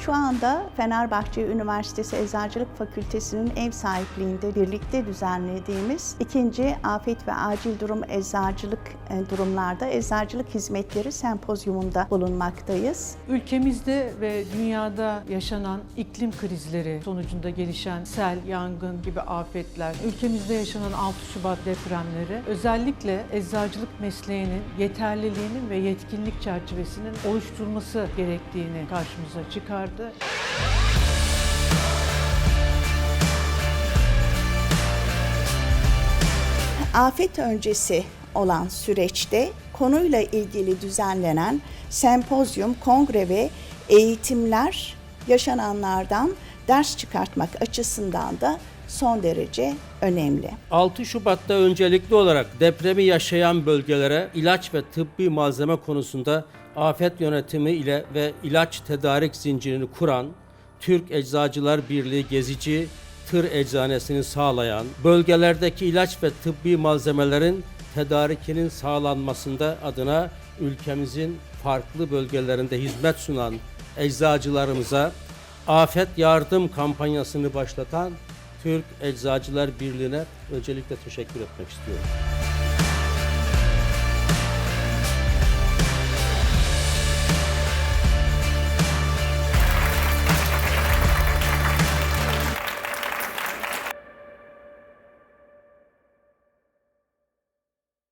Şu anda Fenerbahçe Üniversitesi Eczacılık Fakültesi'nin ev sahipliğinde birlikte düzenlediğimiz ikinci Afet ve Acil Durum Eczacılık e, durumlarda eczacılık hizmetleri sempozyumunda bulunmaktayız. Ülkemizde ve dünyada yaşanan iklim krizleri sonucunda gelişen sel, yangın gibi afetler, ülkemizde yaşanan 6 Şubat depremleri özellikle eczacılık mesleğinin yeterliliğinin ve yetkinlik çerçevesinin oluşturulması gerektiğini karşımıza çıkardı. Afet öncesi olan süreçte konuyla ilgili düzenlenen sempozyum, kongre ve eğitimler yaşananlardan ders çıkartmak açısından da son derece önemli. 6 Şubat'ta öncelikli olarak depremi yaşayan bölgelere ilaç ve tıbbi malzeme konusunda afet yönetimi ile ve ilaç tedarik zincirini kuran Türk Eczacılar Birliği gezici tır eczanesini sağlayan, bölgelerdeki ilaç ve tıbbi malzemelerin tedarikinin sağlanmasında adına ülkemizin farklı bölgelerinde hizmet sunan eczacılarımıza afet yardım kampanyasını başlatan Türk Eczacılar Birliği'ne öncelikle teşekkür etmek istiyorum.